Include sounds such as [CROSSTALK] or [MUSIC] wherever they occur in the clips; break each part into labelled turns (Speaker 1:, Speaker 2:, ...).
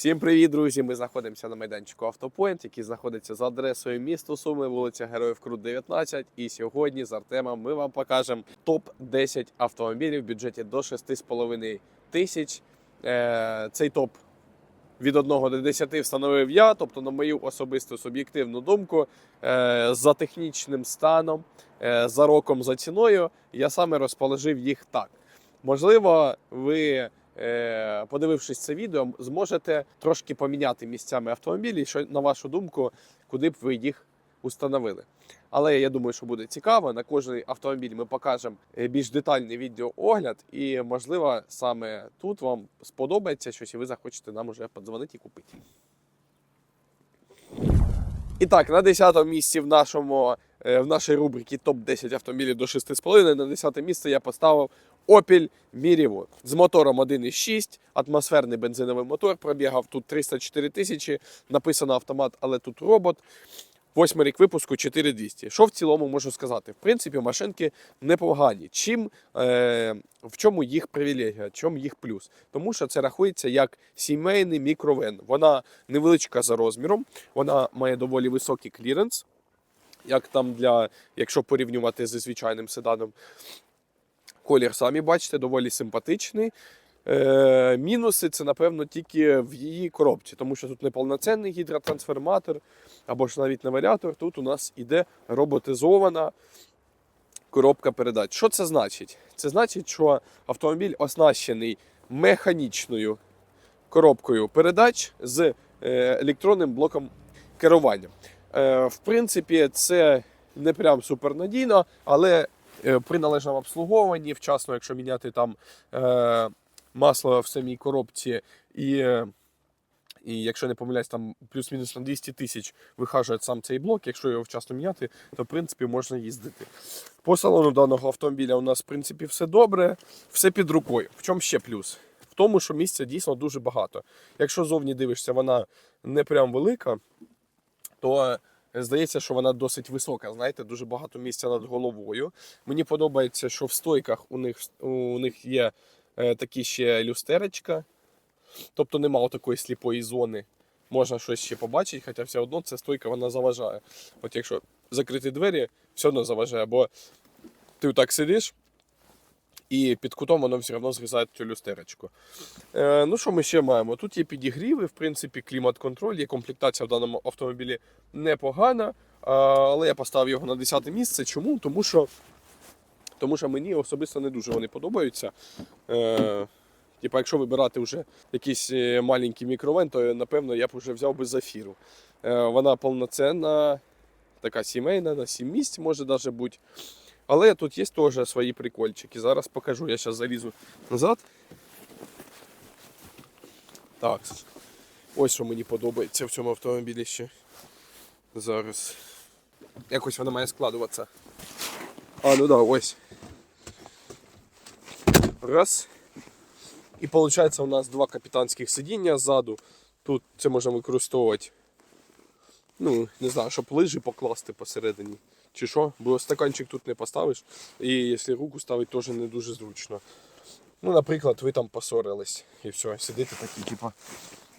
Speaker 1: Всім привіт, друзі! Ми знаходимося на майданчику Автопоінт, який знаходиться за адресою місто Суми, вулиця Героїв Крут 19. І сьогодні з Артемом ми вам покажемо топ-10 автомобілів в бюджеті до 6,5 тисяч. Е, Цей топ від 1 до 10 встановив я, тобто, на мою особисту суб'єктивну думку, е, за технічним станом, е, за роком, за ціною, я саме розположив їх так. Можливо, ви подивившись це відео, зможете трошки поміняти місцями автомобілі, що на вашу думку, куди б ви їх установили. Але я думаю, що буде цікаво. На кожний автомобіль ми покажемо е, більш детальний відеоогляд, і можливо саме тут вам сподобається щось, і ви захочете нам уже подзвонити і купити. І так, на 10 місці в нашому е, в нашій рубриці топ 10 автомобілів до 6,5. На 10 місце я поставив Opel Mirivo з мотором 1.6, атмосферний бензиновий мотор. Пробігав тут 304 тисячі. Написано автомат, але тут робот. Восьмий рік випуску 4200. Що в цілому можу сказати? В принципі, машинки непогані. Чим, е, в чому їх привілегія, в чому їх плюс? Тому що це рахується як сімейний мікровен. Вона невеличка за розміром, вона має доволі високий кліренс, як там для, якщо порівнювати зі звичайним седаном. Колір, самі бачите, доволі симпатичний. Е, мінуси це, напевно, тільки в її коробці, тому що тут не повноцінний гідротрансформатор або ж навіть не варіатор. Тут у нас іде роботизована коробка передач. Що це значить? Це значить, що автомобіль оснащений механічною коробкою передач з е, електронним блоком керування. Е, В принципі, це не прям супернадійно, але е, при належному обслуговуванні, вчасно, якщо міняти там е, масло в самій коробці, і, і якщо не помиляюсь, там плюс-мінус на 200 тисяч вихажує сам цей блок, якщо його вчасно міняти, то в принципі можна їздити. По салону даного автомобіля у нас в принципі все добре, все під рукою. В чому ще плюс? В тому, що місця дійсно дуже багато. Якщо зовні дивишся, вона не прям велика, то е, здається, що вона досить висока. Знаєте, дуже багато місця над головою. Мені подобається, що в стойках у них, у них є е, такі ще люстеречка, тобто нема такої сліпої зони. Можна щось ще побачити, хоча все одно ця стойка вона заважає. От якщо закрити двері, все одно заважає, бо ти так сидиш. І під кутом воно все одно зрізає цю люстерочку. Е, ну що ми ще маємо? Тут є підігріви, в принципі, клімат-контроль, є комплектація в даному автомобілі непогана, але я поставив його на 10 місце. Чому? Тому що, тому що мені особисто не дуже вони подобаються. Е, Типа, якщо вибирати вже якийсь е, маленький мікровен, то напевно я б вже взяв би зафіру. Е, вона повноцінна, така сімейна, на 7 місць може навіть бути. Але тут є теж свої прикольчики. Зараз покажу, я зараз залізу назад. Так. Ось що мені подобається в цьому автомобілі ще. Зараз. Якось вона має складуватися. А, ну да, ось. Раз. І виходить у нас два капітанських сидіння ззаду. Тут це можна використовувати. Ну, не знаю, щоб лижі покласти посередині. Чи що, бо стаканчик тут не поставиш. І якщо руку ставити, теж не дуже зручно. Ну, наприклад, ви там посорились і все, сидите такі, типа,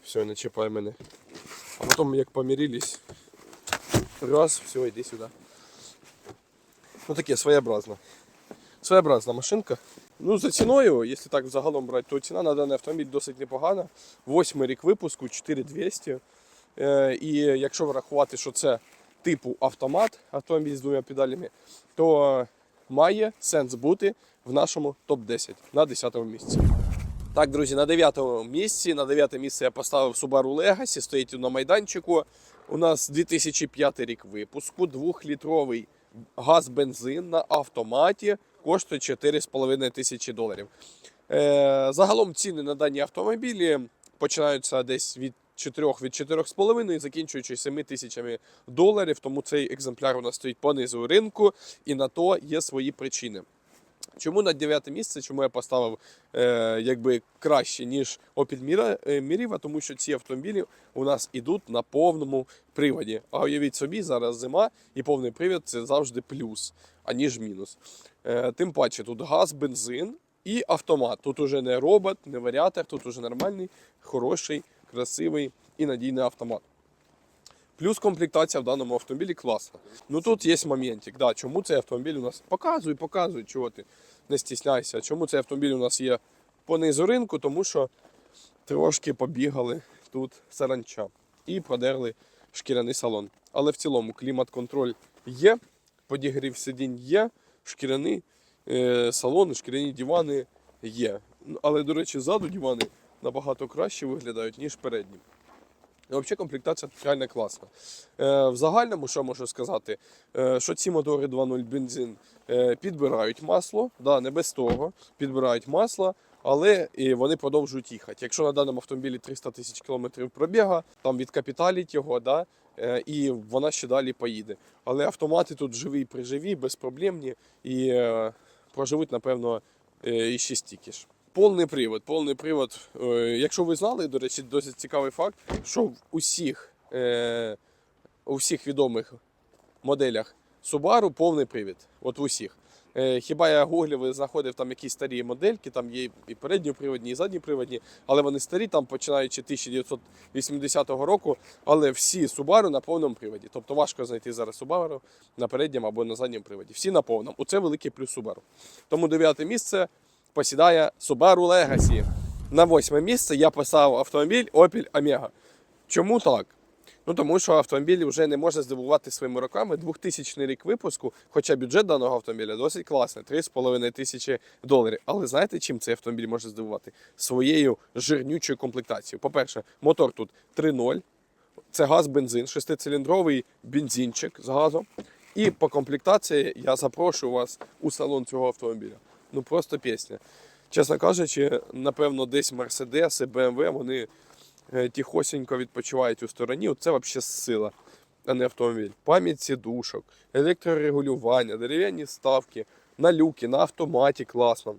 Speaker 1: все, не чіпай мене. А потім як помирились, раз, все, йди сюди. Ну таке своєобразно. Своєобразна машинка. Ну, за ціною, якщо так загалом брати, то ціна на даний автомобіль досить непогана. Восьмий рік випуску, 4200. Е, і якщо врахувати, що це типу автомат, автомобіль з двома педалями, то має сенс бути в нашому топ-10 на 10-му місці. Так, друзі, на 9-му місці. На 9 місце я поставив Subaru Legacy, стоїть на майданчику. У нас 2005 рік випуску, 2-літровий газ-бензин на автоматі коштує 4,5 тисячі доларів. Е, загалом ціни на дані автомобілі починаються десь від 4 від 4,5 і закінчуючи 7 тисячами доларів. Тому цей екземпляр у нас стоїть понизу ринку, і на то є свої причини. Чому на 9 місце? Чому я поставив е, якби краще, ніж Opel Mira- е, Тому що ці автомобілі у нас ідуть на повному приводі. А уявіть собі, зараз зима і повний привід це завжди плюс, аніж мінус. Е, тим паче тут газ, бензин і автомат. Тут уже не робот, не варіатор, тут уже нормальний, хороший красивий і надійний автомат. Плюс комплектація в даному автомобілі класна. Ну тут є моментик. Да, чому цей автомобіль у нас показуй, показуй, чого ти не стісняйся. Чому цей автомобіль у нас є по низу ринку? Тому що трошки побігали тут саранча і продерли шкіряний салон. Але в цілому клімат-контроль є, подігрів сидінь є, шкіряний е, салон, шкіряні дивани є. Ну, Але, до речі, ззаду дивани набагато краще виглядають, ніж передні. І взагалі комплектація реально класна. Е, в загальному, що можу сказати, е, що ці мотори 2.0 бензин е, підбирають масло, да, не без того, підбирають масло, але і вони продовжують їхати. Якщо на даному автомобілі 300 тисяч кілометрів пробіга, там відкапіталіть його, да, і вона ще далі поїде. Але автомати тут живі приживі, безпроблемні і проживуть, напевно, і ще стільки ж. Повний привод, повний привод. Е, Якщо ви знали, до речі, досить цікавий факт, що в усіх, е, у всіх відомих моделях Subaru повний привід. От в усіх. Е, Хіба я гуглив і знаходив там якісь старі модельки, там є і передньоприводні, і задньоприводні, але вони старі, там починаючи 1980 року, але всі Subaru на повному приводі. Тобто важко знайти зараз Subaru на передньому або на задньому приводі. Всі на повному. Оце великий плюс Subaru. Тому дев'яте місце посідає Subaru Legacy. На восьме місце я поставив автомобіль Opel Omega. Чому так? Ну тому що автомобіль вже не може здивувати своїми роками. 2000 рік випуску, хоча бюджет даного автомобіля досить класний 3,5 тисячі доларів. Але знаєте, чим цей автомобіль може здивувати? Своєю жирнючою комплектацією. По-перше, мотор тут 3.0, це газ, бензин, шестициліндровий бензинчик з газом. І по комплектації я запрошую вас у салон цього автомобіля. Ну просто пісня. Чесно кажучи, напевно, десь Mercedes і BMW, вони е, тихосенько відпочивають у стороні. Це взагалі сила, а не автомобіль. Пам'ять сідушок, електрорегулювання, дерев'яні ставки, на люки, на автоматі класно.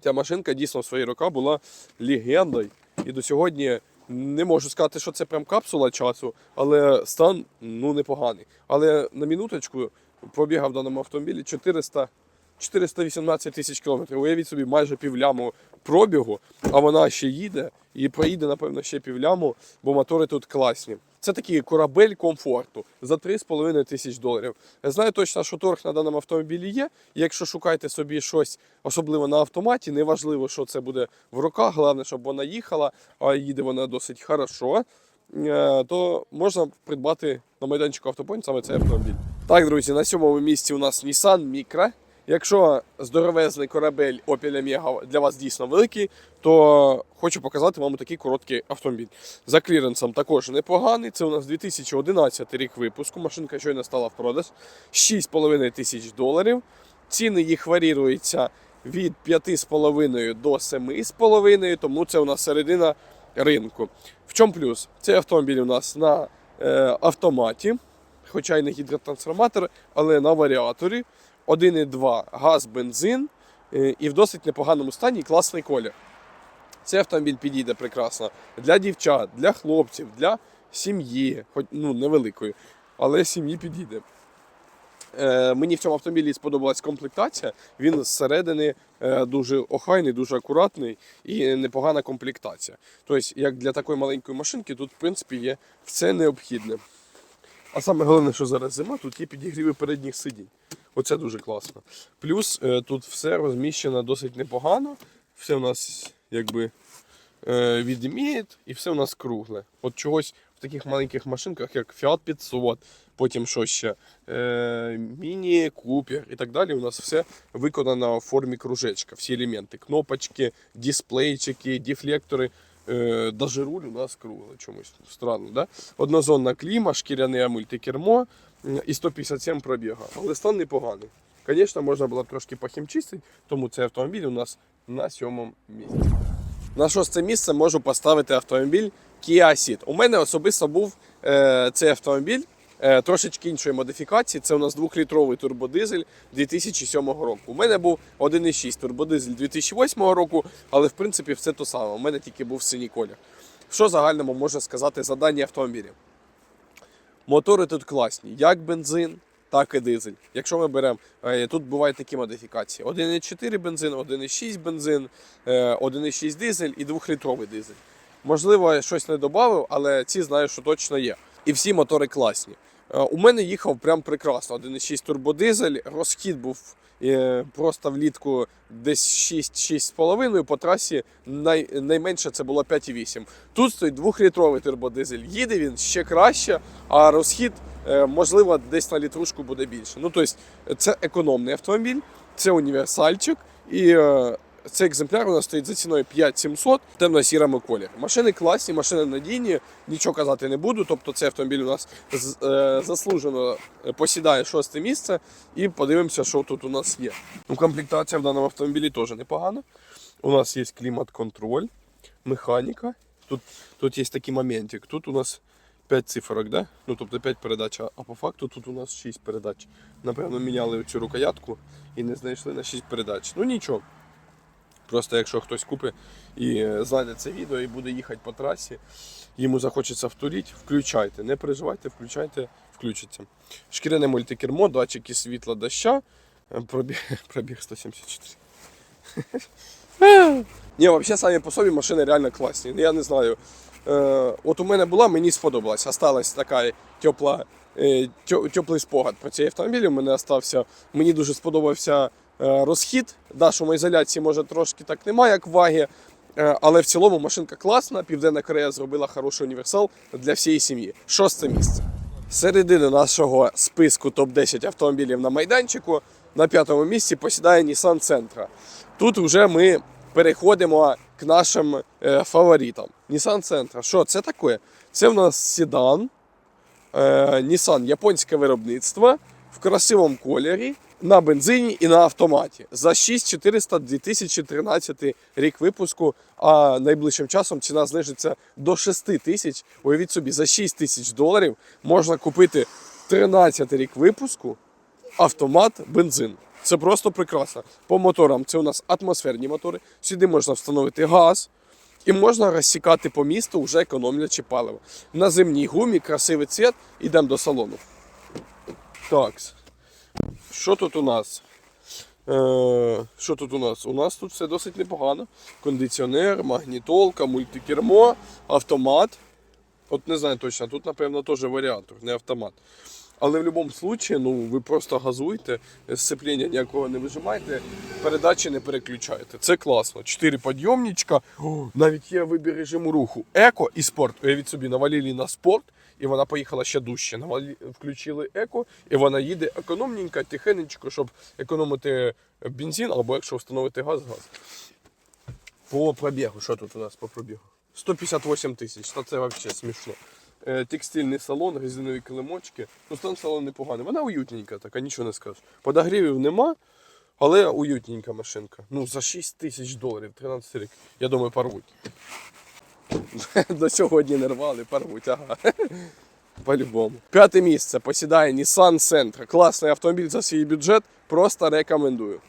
Speaker 1: Ця машинка дійсно в свої роки була легендою. І до сьогодні не можу сказати, що це прям капсула часу, але стан ну непоганий. Але на минуточку пробігав в даному автомобілі 400 418 тисяч кілометрів. Уявіть собі, майже півляму пробігу, а вона ще їде і проїде, напевно, ще півляму, бо мотори тут класні. Це такий корабель комфорту за 3,5 тисяч доларів. Я знаю точно, що торг на даному автомобілі є. Якщо шукаєте собі щось, особливо на автоматі, неважливо, що це буде в руках, головне, щоб вона їхала, а їде вона досить хорошо, е, то можна придбати на майданчику автопойнт саме цей автомобіль. Так, друзі, на сьомому місці у нас Nissan Micra. Якщо здоровезний корабель Opel Omega для вас дійсно великий, то хочу показати вам такий короткий автомобіль. За кліренсом також непоганий. Це у нас 2011 рік випуску. Машинка щойно стала в продаж. 6,5 тисяч доларів. Ціни їх варіруються від 5,5 до 7,5, тому це у нас середина ринку. В чому плюс? Цей автомобіль у нас на е, автоматі, хоча й не гідротрансформатор, але на варіаторі. 1,2 газ, бензин е, і в досить непоганому стані класний колір. Цей автомобіль підійде прекрасно для дівчат, для хлопців, для сім'ї, хоч ну невеликої, але сім'ї підійде. Е, мені в цьому автомобілі сподобалась комплектація. Він зсередини е, дуже охайний, дуже акуратний і непогана комплектація. Тобто, як для такої маленької машинки, тут, в принципі, є все необхідне. А саме головне, що зараз зима, тут є підігріви передніх сидінь. Оце дуже класно. Плюс е, тут все розміщено досить непогано. Все у нас якби е, відміє, і все у нас кругле. От чогось в таких маленьких машинках, як Fiat 500, потім що ще, е, Міні, Купер і так далі. У нас все виконано в формі кружечка. Всі елементи, кнопочки, дисплейчики, дефлектори. Е, даже руль у нас круглий чомусь странно, да? Однозонна кліма, шкіряне мультикермо і 157 пробіга. Але стан непоганий. Звісно, можна було б трошки похімчистити, тому цей автомобіль у нас на сьомому місці. На шосте місце можу поставити автомобіль Kia Ceed. У мене особисто був е, цей автомобіль трошечки іншої модифікації. Це у нас 2-літровий турбодизель 2007 року. У мене був 1,6 турбодизель 2008 року, але в принципі все то саме. У мене тільки був синій колір. Що загальному можна сказати за дані автомобілі? Мотори тут класні, як бензин, так і дизель. Якщо ми беремо, е, тут бувають такі модифікації: 1,4 бензин, 1,6 бензин, е, 1,6 дизель і 2-літровий дизель. Можливо, я щось не додав, але ці знаю, що точно є. І всі мотори класні. Е, У мене їхав прям прекрасно. 1,6 турбодизель, розхід був е, просто влітку десь 6-6,5, по трасі най, найменше це було 5,8. Тут стоїть 2-літровий турбодизель. Їде він ще краще, а розхід, е, можливо, десь на літрушку буде більше. Ну, тобто, це економний автомобіль, це універсальчик. І цей екземпляр у нас стоїть за ціною 5700 в темно-сірому кольорі. Машини класні, машини надійні, нічого казати не буду. Тобто цей автомобіль у нас е, заслужено посідає шосте місце. І подивимося, що тут у нас є. Ну, комплектація в даному автомобілі теж непогана. У нас є клімат-контроль, механіка. Тут, тут є такий моментик. Тут у нас 5 цифрок, да? Ну, тобто 5 передач, а по факту тут у нас 6 передач. Напевно, міняли цю рукоятку і не знайшли на 6 передач. Ну нічого. Просто якщо хтось купить і е, знайде це відео і буде їхати по трасі, йому захочеться вторіть, включайте. Не переживайте, включайте, включиться. Шкіряне мультикермо, датчики світла доща, е, пробіг, [LAUGHS] пробіг 174. [LAUGHS] Ні, взагалі самі по собі машини реально класні. Я не знаю. Е, от у мене була, мені сподобалась. Осталась така тепла, теплий спогад про цей автомобіль. У мене остався. Мені дуже сподобався розхід. Да, шумоізоляції може трошки так немає, як ваги. Е, Але в цілому машинка класна. Південна Корея зробила хороший універсал для всієї сім'ї. Шосте місце. Середини нашого списку топ-10 автомобілів на майданчику на п'ятому місці посідає Nissan Sentra. Тут вже ми переходимо к нашим е, фаворитам. Nissan Sentra. Що це таке? Це в нас седан. Е, Nissan японське виробництво в красивому кольорі на бензині і на автоматі. За 6400 2013 рік випуску, а найближчим часом ціна знижиться до 6 тисяч. Уявіть собі, за 6 тисяч доларів можна купити 13 рік випуску автомат, бензин. Це просто прекрасно. По моторам це у нас атмосферні мотори. Сюди можна встановити газ. І можна розсікати по місту, вже економлячи паливо. На зимній гумі красивий цвіт, ідемо до салону. Так. Що тут у нас? Е, що тут у нас? У нас тут все досить непогано. Кондиціонер, магнітолка, мультикермо, автомат. От не знаю точно, тут, напевно, теж варіатор, не автомат. Але в будь-якому випадку, ну, ви просто газуєте, сцеплення ніякого не вижимаєте, передачі не переключаєте. Це класно. Чотири підйомничка, навіть є вибір режиму руху. Еко і спорт. Уявіть собі, навалили на спорт, і вона поїхала ще дужче. Навалі... Включили еко, і вона їде економненько, тихенечко, щоб економити бензин, або якщо встановити газ, газ. По пробігу, що тут у нас по пробігу? 158 тисяч, це взагалі смішно. Е, Текстильний салон, резинові килимочки. Ну, стан салону непоганий. Вона уютненька, така нічого не скажеш. Подогрівів нема, але уютненька машинка. Ну, за 6 тисяч доларів, 13 рік. Я думаю, порвуть. [LAUGHS] До сьогодні не рвали, порвуть, ага. По-любому. П'яте місце посідає Nissan Sentra. Класний автомобіль за свій бюджет. Просто рекомендую.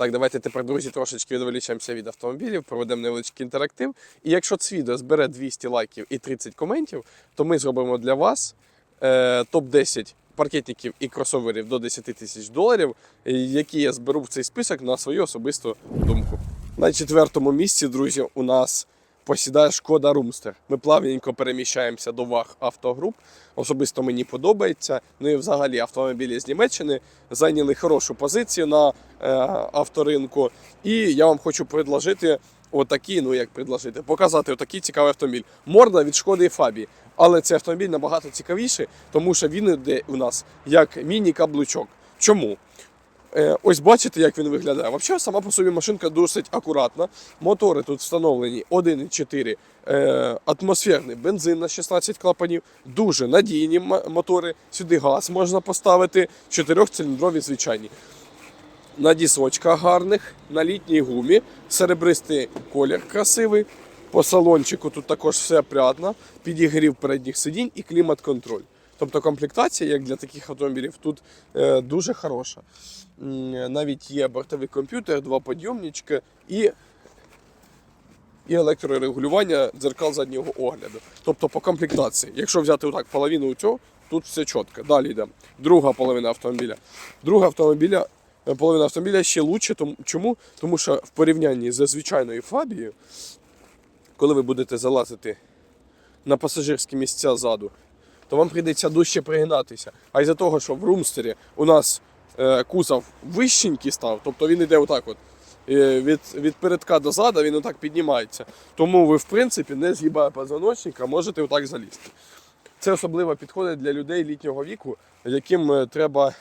Speaker 1: Так, давайте тепер, друзі, трошечки відволічемося від автомобілів, проведемо невеличкий інтерактив. І якщо це відео збере 200 лайків і 30 коментів, то ми зробимо для вас е, топ-10 паркетників і кросоверів до 10 тисяч доларів, е, які я зберу в цей список на свою особисту думку. На четвертому місці, друзі, у нас посідає шкода Румстер. Ми плавненько переміщаємося до ваг автогруп. Особисто мені подобається. Ну і взагалі автомобілі з Німеччини зайняли хорошу позицію на е, авторинку. І я вам хочу предложити отакі, ну як предложити, показати отакий цікавий автомобіль. Морда від шкоди і Фабії. Але цей автомобіль набагато цікавіший, тому що він іде у нас як міні-каблучок. Чому? Е, Ось бачите, як він виглядає. Взагалі, сама по собі машинка досить акуратна. Мотори тут встановлені 1,4 е, атмосферний бензин на 16 клапанів, дуже надійні мотори. Сюди газ можна поставити, чотирьохциліндрові звичайні. На дісочках гарних, на літній гумі, серебристий колір красивий. По салончику тут також все опрятно, підігрів передніх сидінь і клімат-контроль. Тобто комплектація, як для таких автомобілів, тут е, дуже хороша. Навіть є бортовий комп'ютер, два підйомнички і, і електрорегулювання дзеркал заднього огляду. Тобто по комплектації. Якщо взяти отак половину цього, тут все чітко. Далі йде. Друга половина автомобіля. Друга автомобіля, е, половина автомобіля ще лучше. Чому? Тому що в порівнянні з звичайною фабією коли ви будете залазити на пасажирські місця ззаду, то вам прийдеться дужче пригинатися. А із-за того, що в румстері у нас е, кузов вищенький став, тобто він йде отак от. е, Від, від передка до зада він отак піднімається. Тому ви, в принципі, не згибає позвоночника, можете отак залізти. Це особливо підходить для людей літнього віку, яким е, треба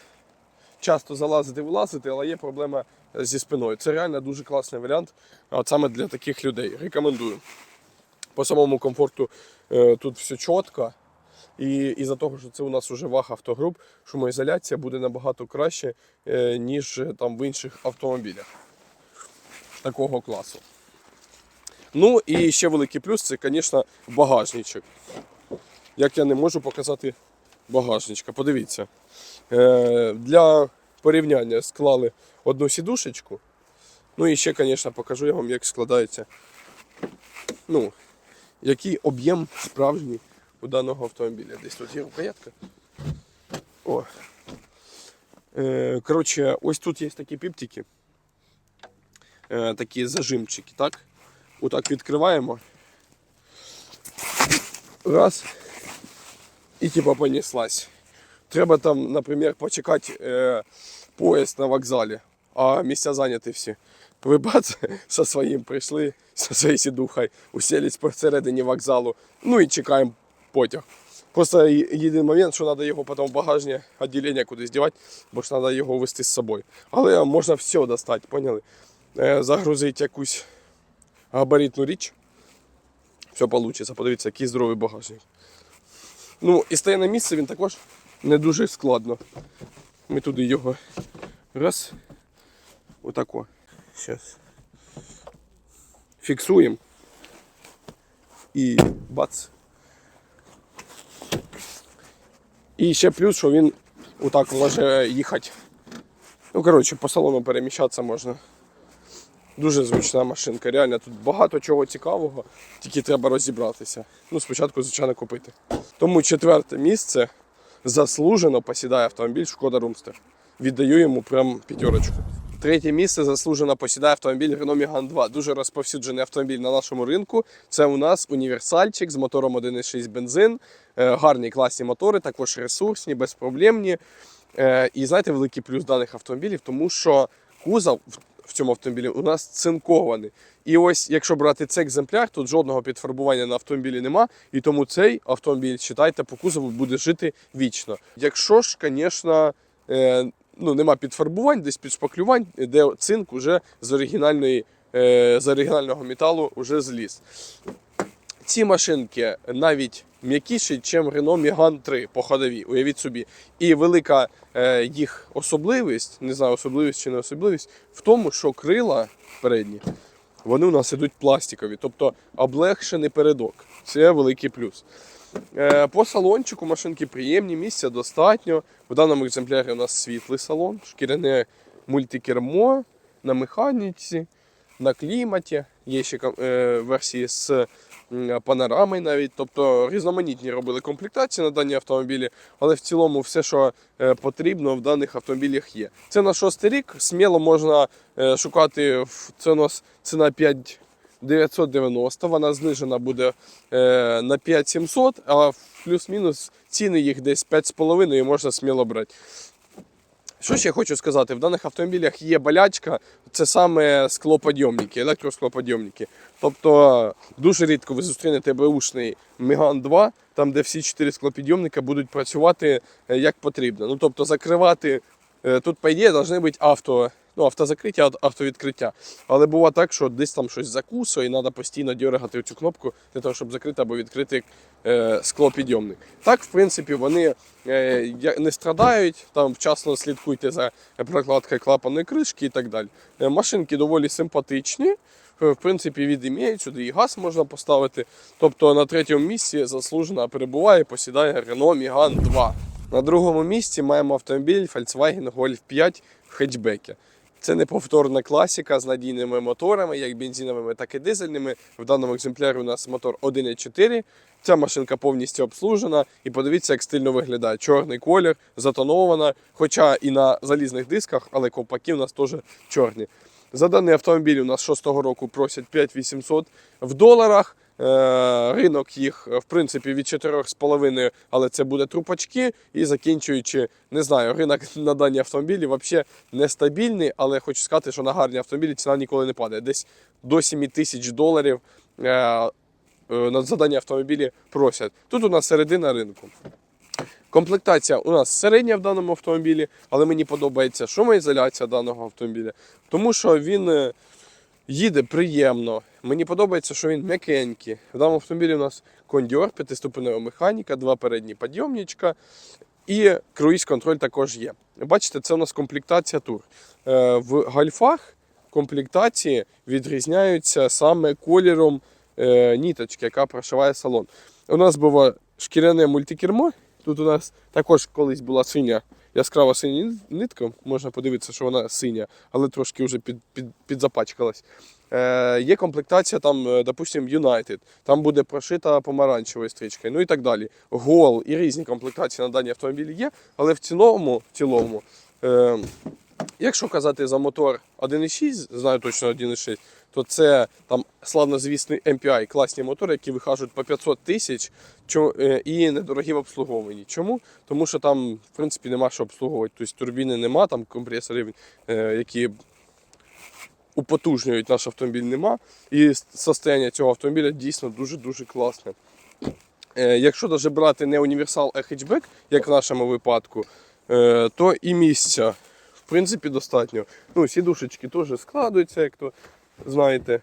Speaker 1: часто залазити, вилазити, але є проблема зі спиною. Це реально дуже класний варіант, от саме для таких людей. Рекомендую. По самому комфорту е, тут все чітко. І із-за того, що це у нас вже ваг автогруп, шумоізоляція буде набагато краще, е, ніж е, там в інших автомобілях такого класу. Ну і ще великий плюс це, звісно, багажничок. Як я не можу показати багажничка. Подивіться. Е, для порівняння склали одну сідушечку. Ну і ще, звісно, покажу я вам, як складається. Ну, який об'єм справжній у даного автомобіля. Десь тут є рукоятка. О. Е, коротше, ось тут є такі піптики. Е, такі зажимчики, так? Отак відкриваємо. Раз. І типа понеслась. Треба там, наприклад, почекати е, поїзд на вокзалі, а місця зайняті всі. Ви бац, [LAUGHS] зі своїм прийшли, [LAUGHS] зі своєю сідухою, уселись посередині вокзалу, ну і чекаємо потяг. Просто єдиний момент, що треба його потім в багажне відділення кудись дівати, бо ж треба його вести з собою. Але можна все достати, поняли? Е, загрузити якусь габаритну річ. Все вийде. Подивіться, який здоровий багажник. Ну, і стає на місце він також не дуже складно. Ми туди його раз. Отако. Зараз. Фіксуємо. І бац. І ще плюс, що він отак може їхати. Ну, коротше, по салону переміщатися можна. Дуже зручна машинка. Реально тут багато чого цікавого, тільки треба розібратися. Ну, спочатку, звичайно, купити. Тому четверте місце заслужено посідає автомобіль Шкода Румстер. Віддаю йому прям п'ятерочку. Третє місце заслужено посідає автомобіль Renault Megane 2. Дуже розповсюджений автомобіль на нашому ринку. Це у нас універсальчик з мотором 1.6 бензин, е, гарні класні мотори, також ресурсні, безпроблемні. Е, І знаєте, великий плюс даних автомобілів, тому що кузов в- цьому автомобілі у нас цинкований. І ось, якщо брати цей екземпляр, тут жодного підфарбування на автомобілі нема, і тому цей автомобіль, читайте, по кузову буде жити вічно. Якщо ж, звісно, ну, нема підфарбувань, десь підшпаклювань, де цинк уже з оригінальної. е, З оригінального металу вже зліз. Ці машинки навіть м'якіші, ніж Renault Megane 3 по ходовій, уявіть собі. І велика е, їх особливість, не знаю, особливість чи не особливість, в тому, що крила передні, вони у нас ідуть пластикові, тобто облегшений передок. Це великий плюс. Е, по салончику машинки приємні, місця достатньо. В даному екземплярі у нас світлий салон, шкіряне мультикермо на механіці, на кліматі. Є ще е, версії з панорамою навіть. Тобто різноманітні робили комплектації на дані автомобілі, але в цілому все, що е, потрібно в даних автомобілях є. Це на шостий рік. Сміло можна шукати в- це у нас ціна 5 990, вона знижена буде е, на 5700, а плюс-мінус ціни їх десь 5,5 і можна сміло брати. Що ще хочу сказати? В даних автомобілях є болячка, це саме склоподйомники, електросклоподйомники. Тобто дуже рідко ви зустрінете беушний Megane 2, там де всі чотири склопідйомника будуть працювати е, як потрібно. Ну тобто закривати е, тут, по ідеї, повинні бути авто, ну, автозакриття, автовідкриття. Але буває так, що десь там щось закусує і треба постійно дергати цю кнопку для того, щоб закрити або відкрити е, склопідйомник. Так, в принципі, вони е, не страдають, там вчасно слідкуйте за прокладкою клапанної кришки і так далі. Е, машинки доволі симпатичні. Е, В принципі, від імеють, сюди і газ можна поставити. Тобто на третьому місці заслужено перебуває, посідає Renault Megane 2. На другому місці маємо автомобіль Volkswagen Golf 5 в хетчбекі. Це неповторна класика з надійними моторами, як бензиновими, так і дизельними. В даному екземплярі у нас мотор 1.4. Ця машинка повністю обслужена. І подивіться, як стильно виглядає. Чорний колір, затонована, хоча і на залізних дисках, але ковпаки у нас теж чорні. За даний автомобіль у нас 6-го року просять 5800 в доларах. Е, Ринок їх, в принципі, від 4,5, але це буде трупачки. І закінчуючи, не знаю, ринок [LAUGHS] на дані автомобілі взагалі нестабільний, але хочу сказати, що на гарні автомобілі ціна ніколи не падає. Десь до 7 тисяч доларів е, е, на за дані автомобілі просять. Тут у нас середина ринку. Комплектація у нас середня в даному автомобілі, але мені подобається шумоізоляція даного автомобіля, тому що він е, їде приємно. Мені подобається, що він м'якенький. В даному автомобілі у нас кондьор, п'ятиступенева механіка, два передні підйомничка і круїз-контроль також є. Бачите, це у нас комплектація тур. Е, В гольфах комплектації відрізняються саме кольором е, ніточки, яка прошиває салон. У нас було шкіряне мультикермо. Тут у нас також колись була синя, яскрава синя нитка. Можна подивитися, що вона синя, але трошки вже під, під, підзапачкалась. Е, є комплектація там, е, допустим, United. Там буде прошита помаранчевою стрічкою, ну і так далі. Гол і різні комплектації на дані автомобілі є, але в цілому, в цілому е, Якщо казати за мотор 1.6, знаю точно 1.6, то це там славнозвісний MPI, класні мотори, які вихажують по 500 тисяч е, і недорогі в обслуговуванні. Чому? Тому що там, в принципі, нема що обслуговувати. Тобто турбіни нема, там компресорів, е, які употужнюють наш автомобіль, нема. І состояння цього автомобіля дійсно дуже-дуже класне. Е, Якщо навіть брати не універсал, а хетчбек, як в нашому випадку, то і місця в принципі достатньо. Ну, сідушечки теж складуються, як то знаєте.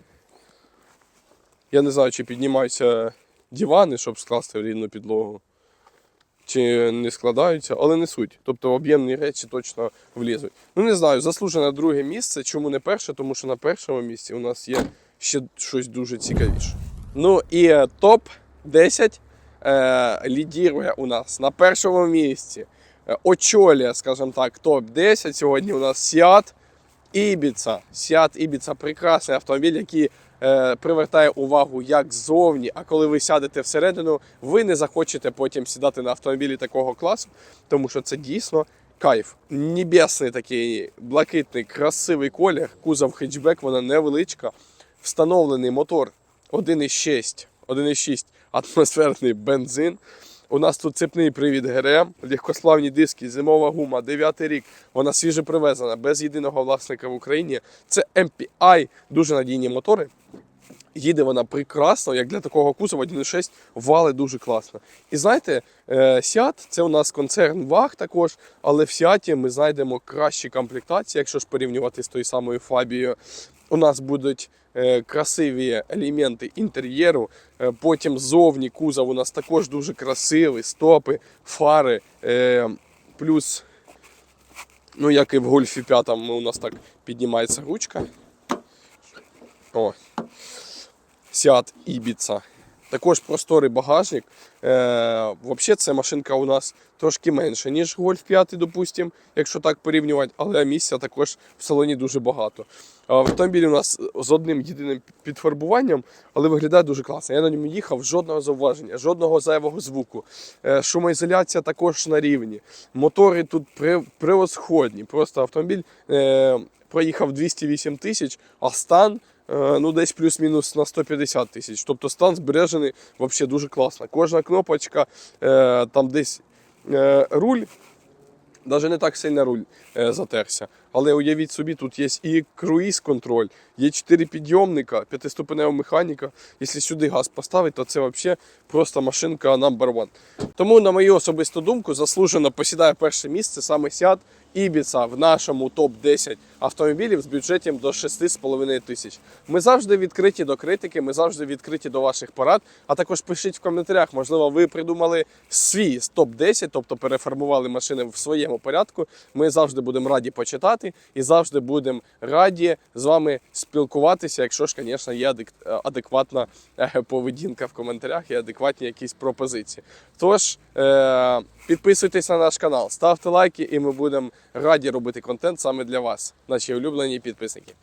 Speaker 1: Я не знаю, чи піднімаються дивани, щоб скласти в рівну підлогу. Чи не складаються, але не суть. Тобто об'ємні речі точно влізуть. Ну не знаю, заслужене друге місце. Чому не перше? Тому що на першому місці у нас є ще щось дуже цікавіше. Ну і е, топ 10 е, лідірує у нас на першому місці. Е, очолює, скажімо так, топ-10. Сьогодні у нас Seat Ibiza. Seat Ibiza прекрасний автомобіль, який е, привертає увагу як ззовні, а коли ви сядете всередину, ви не захочете потім сідати на автомобілі такого класу, тому що це дійсно кайф. Небесний такий блакитний, красивий колір, кузов хетчбек, вона невеличка. Встановлений мотор 1,6, 1,6 атмосферний бензин. У нас тут цепний привід ГРМ, легкосплавні диски, зимова гума, 9 рік. Вона свіже привезена, без єдиного власника в Україні. Це MPI, дуже надійні мотори. Їде вона прекрасно, як для такого кузова 1.6 вали дуже класно. І знаєте, е, Seat це у нас концерн ВАГ також, але в Seat ми знайдемо кращі комплектації, якщо ж порівнювати з тою самою Фабією. У нас будуть е, красиві елементи інтер'єру. Е, потім зовні кузов у нас також дуже красивий, стопи, фари. Е, плюс, ну як і в Гольфі 5, у нас так піднімається ручка. О. Сіат Ibiza. Також просторий багажник. Е, Взагалі, ця машинка у нас трошки менша, ніж Golf 5, допустим, якщо так порівнювати, але місця також в салоні дуже багато. Автомобіль у нас з одним єдиним підфарбуванням, але виглядає дуже класно. Я на ньому їхав, жодного зауваження, жодного зайвого звуку. Е, Шумоізоляція також на рівні. Мотори тут при- превосходні. Просто автомобіль е, проїхав 208 тисяч, а стан. Е, ну, десь плюс-мінус на 150 тисяч. Тобто стан збережений взагалі дуже класно. Кожна кнопочка, е, там десь е, руль, навіть не так сильно руль затерся. Але уявіть собі, тут є і круїз-контроль, є 4 підйомника, п'ятиступенева механіка. Якщо сюди газ поставити, то це взагалі просто машинка number one. Тому, на мою особисту думку, заслужено посідає перше місце саме Seat Ibiza в нашому топ-10 автомобілів з бюджетом до 6,5 тисяч. Ми завжди відкриті до критики, ми завжди відкриті до ваших порад. А також пишіть в коментарях, можливо, ви придумали свій топ-10, тобто переформували машини в своєму порядку. Ми завжди будемо раді почитати і завжди будемо раді з вами спілкуватися, якщо ж, звісно, є адекватна е, поведінка в коментарях і адекватні якісь пропозиції. Тож, е- підписуйтесь на наш канал, ставте лайки, і ми будемо раді робити контент саме для вас, наші улюблені підписники.